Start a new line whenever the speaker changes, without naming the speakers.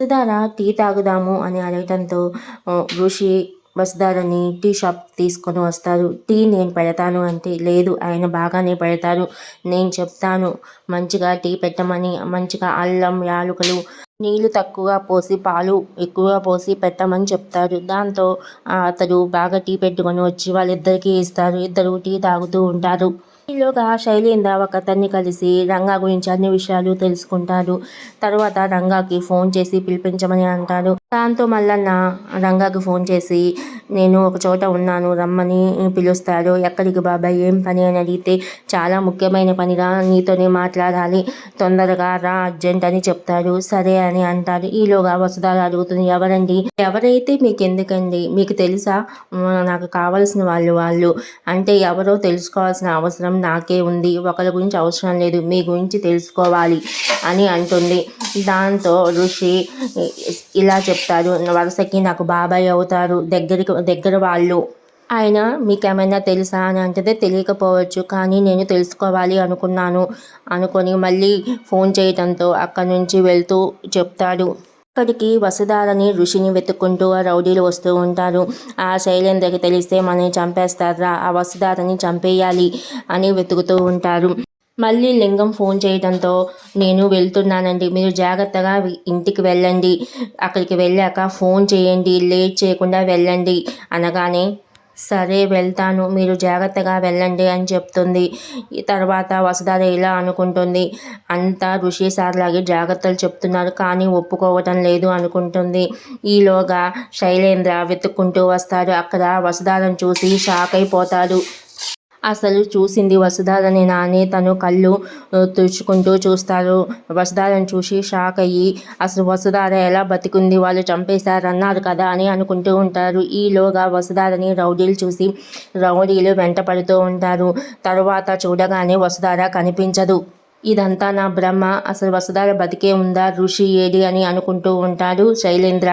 Vasudhara tea తాగుదాము అని అడగటంతో ఋషి వసుధారని tea shop తీసుకొని వస్తారు. టీ నేను పెడతాను అంటే లేదు ఆయన బాగానే పెడతారు. నేను చెప్తాను. మంచిగా టీ పెట్టమని మంచిగా అల్లం యాలకులు నీళ్ళు తక్కువగా పోసి పాలు ఎక్కువగా పోసి పెట్టమని చెప్తారు. దాంతో అతడు బాగా టీ పెట్టుకొని వచ్చి వాళ్ళిద్దరికీ ఇస్తారు. ఇద్దరు టీ తాగుతూ ఉంటారు. ఈలోగా శైలేంద్ర ఒక అతన్ని కలిసి రంగా గురించి అన్ని విషయాలు తెలుసుకుంటాడు. తర్వాత రంగాకి ఫోన్ చేసి పిలిపించమని అంటాడు. దాంతో మల్లన్న రంగాకి ఫోన్ చేసి నేను ఒక చోట ఉన్నాను రమ్మని పిలుస్తాడు. ఎక్కడికి బాబాయ్? ఏం పని? అని అడిగితే చాలా ముఖ్యమైన పనిగా నీతోనే మాట్లాడాలి. తొందరగా రా అర్జెంట్ అని చెప్తాడు. సరే అని అంటాడు. ఈలోగా వసుధారు అడుగుతుంది ఎవరండి? ఎవరైతే మీకు ఎందుకండి మీకు తెలుసా? నాకు కావాల్సిన వాళ్ళు వాళ్ళు. అంటే ఎవరో తెలుసుకోవాల్సిన అవసరం నాకే ఉంది. ఒకరి గురించి అవసరం లేదు. మీ గురించి తెలుసుకోవాలి అని అంటుంది. దాంతో ఋషి ఇలా చెప్తారు వరుసకి నాకు బాబాయ్ అవుతారు. దగ్గరికి దగ్గర వాళ్ళు. ఆయన మీకేమైనా తెలుసా? అని అంటే తెలియకపోవచ్చు. కానీ నేను తెలుసుకోవాలి అనుకున్నాను. అనుకొని మళ్ళీ ఫోన్ చేయడంతో అక్కడి నుంచి వెళ్తూ చెప్తాడు. అక్కడికి వసుధారని ఋషిని వెతుక్కుంటూ ఆ రౌడీలు వస్తూ ఉంటారు. ఆ శైలేంద్రకి తెలిస్తే మనని చంపేస్తారా? ఆ వసుధారని చంపేయాలి అని వెతుకుతూ ఉంటారు. మళ్ళీ లింగం ఫోన్ చేయడంతో నేను వెళ్తున్నానండి. మీరు జాగ్రత్తగా ఇంటికి వెళ్ళండి. అక్కడికి వెళ్ళాక ఫోన్ చేయండి. లేట్ చేయకుండా వెళ్ళండి. అనగానే సరే వెళ్తాను. మీరు జాగ్రత్తగా వెళ్ళండి అని చెప్తుంది. తర్వాత వసుధార ఇలా అనుకుంటుంది. అంతా ఋషి సార్లాగే జాగ్రత్తలు చెప్తున్నారు. కానీ ఒప్పుకోవటం లేదు అనుకుంటుంది. ఈలోగా శైలేంద్ర వెతుక్కుంటూ వస్తాడు. అక్కడ వసుధారను చూసి షాక్ అయిపోతాడు. అసలు చూసింది వసుధారని నాని తను కళ్ళు తుడుచుకుంటూ చూస్తారు. వసుధారని చూసి షాక్ అయ్యి అసలు వసుధార ఎలా బతికుంది? వాళ్ళు చంపేశారన్నారు కదా అని అనుకుంటూ ఉంటారు. ఈలోగా వసుధారని రౌడీలు చూసి రౌడీలు వెంటపడుతూ ఉంటారు. తరువాత చూడగానే వసుధార కనిపించదు. ఇదంతా నా బ్రహ్మ. అసలు వసుధార బతికే ఉందా ఋషి ఏడి అని అనుకుంటూ ఉంటాడు శైలేంద్ర.